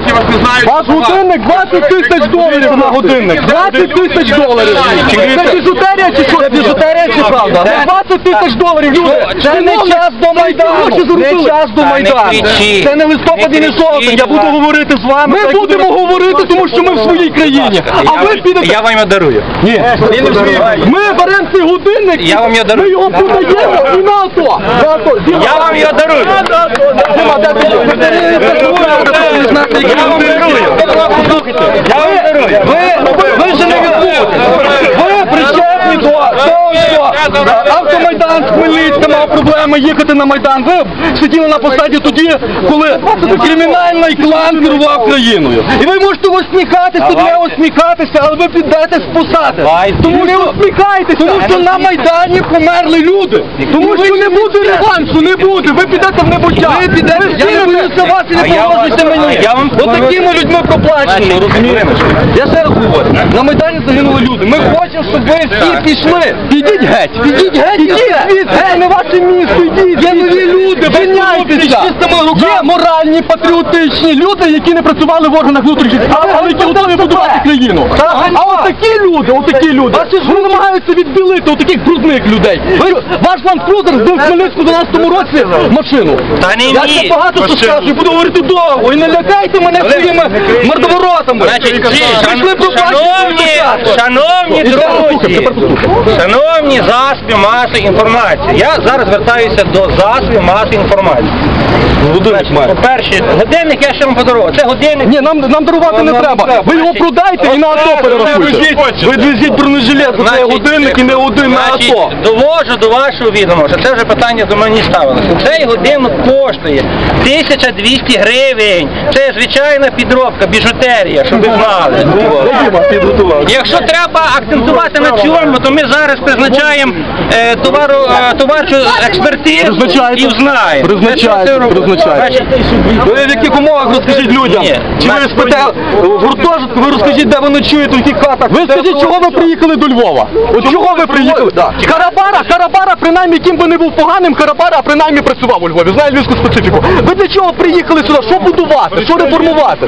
які вас не знають. Ваш годинник 20 тисяч доларів на годинник. 20 тисяч доларів. Це біжутерія чи що? Це біжутерія чи правда? 20 тисяч доларів, люди. Це не час до Майдану. Не час до Майдану. Це не листопад і не жовтень. Я буду говорити з вами. Ми будемо говорити, тому що ми в своїй країні. А ви підете... Я вам його дарую. Ні, ми беремо цей годинник, Я вам його дарую. ми його подаємо і на АТО. Я вам його дарую. Діма, де ти є? Я вам дарую. Я вам дарую. Ви, ви ж не відбудете. Ви причетні до того, що автомайдан з Хмельницька мав проблеми їхати на Майдан. Ви сиділи на посаді тоді, коли кримінальний клан керував країною. І ви можете усміхатися, не усміхатися, але ви підете з посади. Тому що усміхайтеся, тому що на Майдані померли люди. Тому що не буде реваншу, не буде. Ви підете в небуття. Ви підете, я не боюся вас і не я мені. Отакими людьми проплачені, розумієте? Я ще раз говорю, на Майдані загинули люди. Ми хочемо, щоб ви всі пішли. Ідіть геть, ідіть геть, ідіть звідси. Це не ваше місто, ідіть. Є нові люди, звільняйтеся. Є моральні, патріотичні люди, які не працювали в органах внутрішніх справ, але які готові будувати країну. А отакі люди, отакі люди, вони намагаються відбілити отаких брудних людей. Ви- Ваш ландкрузер збив в Хмельницьку в 12 році машину. Та не Я ще багато що скажу, буду говорити довго. І не лякайте мене своїми мордоворотами. Прийшли шановні, шановні друзі, шановні засоби масової інформації, я зараз звертаюся до засобів масової інформації. Годинник має. По-перше, годинник я ще вам подарував. Це годинник. Ні, нам, нам дарувати не треба. Ви його продайте і на АТО перерахуйте. Ви бронежилет, бо це годинник і не один на значить, АТО. довожу до вашого відома, що це вже питання до мене ставилося. Цей годинник коштує 1200 гривень. Це звичайна підробка, біжутерія, щоб ви знали. Якщо треба акцентувати на цьому, то ми зараз призначаємо е, товару, е, товарчу експертизу Призначайте. і узнаємо. Призначайте, Значить, Ви в яких умовах розкажіть людям? Ні. Чи ви спите в гуртожитку, ви розкажіть, де ви ночуєте, в яких хатах? Ви скажіть, чого ви приїхали до Львова? От чого ви приїхали? Карабара, Карабара, принаймні, ким би не був поганим, Карабара принаймні працював у Львові, знає львівську специфіку. Ви для чого приїхали сюди? Що будувати? Що реформувати?